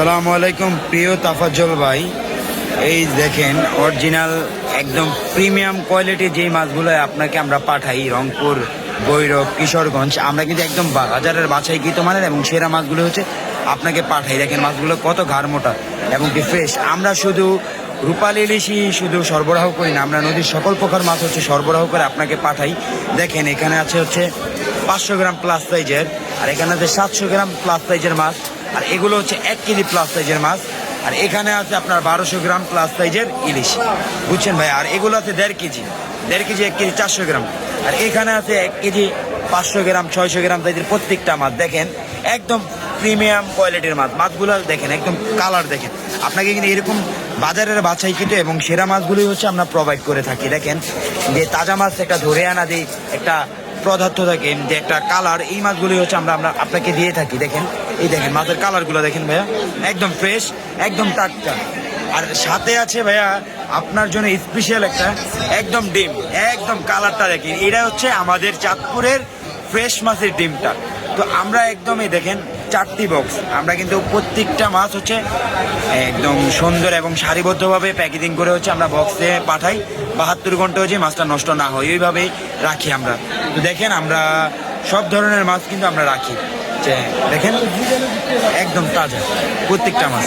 সালামু আলাইকুম, প্রিয় তাফাজ্জল ভাই। এই দেখেন অরিজিনাল একদম প্রিমিয়াম কোয়ালিটি যেই মাছগুলো আপনাকে আমরা পাঠাই, রংপুর গৈরব কিশোরগঞ্জ, আমরা কিন্তু একদম বাজারের বাছাই বাছাইকৃত মানের এবং সেরা মাছগুলো হচ্ছে আপনাকে পাঠাই। দেখেন মাছগুলো কত ঘাড় মোটা এবং কি ফ্রেশ আমরা শুধু রূপালী ইলিশই শুধু সরবরাহ করি না, আমরা নদীর সকল প্রকার মাছ হচ্ছে সরবরাহ করে আপনাকে পাঠাই। দেখেন, এখানে আছে হচ্ছে পাঁচশো গ্রাম প্লাস সাইজের আর এখানে আছে সাতশো গ্রাম প্লাস সাইজের মাছ। আর এগুলো হচ্ছে এক কেজি প্লাস সাইজের মাছ। আর এখানে আছে আপনার বারোশো গ্রাম প্লাস সাইজের ইলিশ। বুঝছেন ভাই? আর এগুলো আছে দেড় কেজি। দেড় কেজি, এক কেজি চারশো গ্রাম। আর এখানে আছে এক কেজি পাঁচশো গ্রাম, ছয়শো গ্রাম সাইজের প্রত্যেকটা মাছ। দেখেন, একদম প্রিমিয়াম কোয়ালিটির মাছ। মাছগুলো দেখেন, একদম কালার দেখেন। আপনাকে কিন্তু এরকম বাজারের বাছাই কিন্তু এবং সেরা মাছগুলোই হচ্ছে আমরা প্রোভাইড করে থাকি। দেখেন, যে তাজা মাছ একটা ধরে আনা দিই একটা পদার্থ থাকে যে একটা কালার এই মাছগুলি হচ্ছে আমরা আমরা আপনাকে দিয়ে থাকি, দেখেন। এই দেখেন মাছের কালারগুলো দেখেন ভাইয়া। একদম ফ্রেশ একদম টাটকা। আর সাথে আছে ভাইয়া আপনার জন্য স্পেশাল একটা একদম ডিম, একদম কালারটা দেখেন। এটা হচ্ছে আমাদের চাঁদপুরের ফ্রেশ মাছের ডিমটা। তো আমরা একদমই দেখেন চারটি বক্স আমরা কিন্তু প্রত্যেকটা মাছ হচ্ছে একদম সুন্দর এবং সারিবদ্ধভাবে প্যাকেজিং করে হচ্ছে আমরা বক্সে পাঠাই। বাহাত্তর ঘণ্টা হচ্ছে মাছটা নষ্ট না হয়। ওইভাবেই রাখি আমরা। তো দেখেন আমরা সব ধরনের মাছ কিন্তু আমরা রাখি। দেখেন একদম তাজা প্রত্যেকটা মাছ।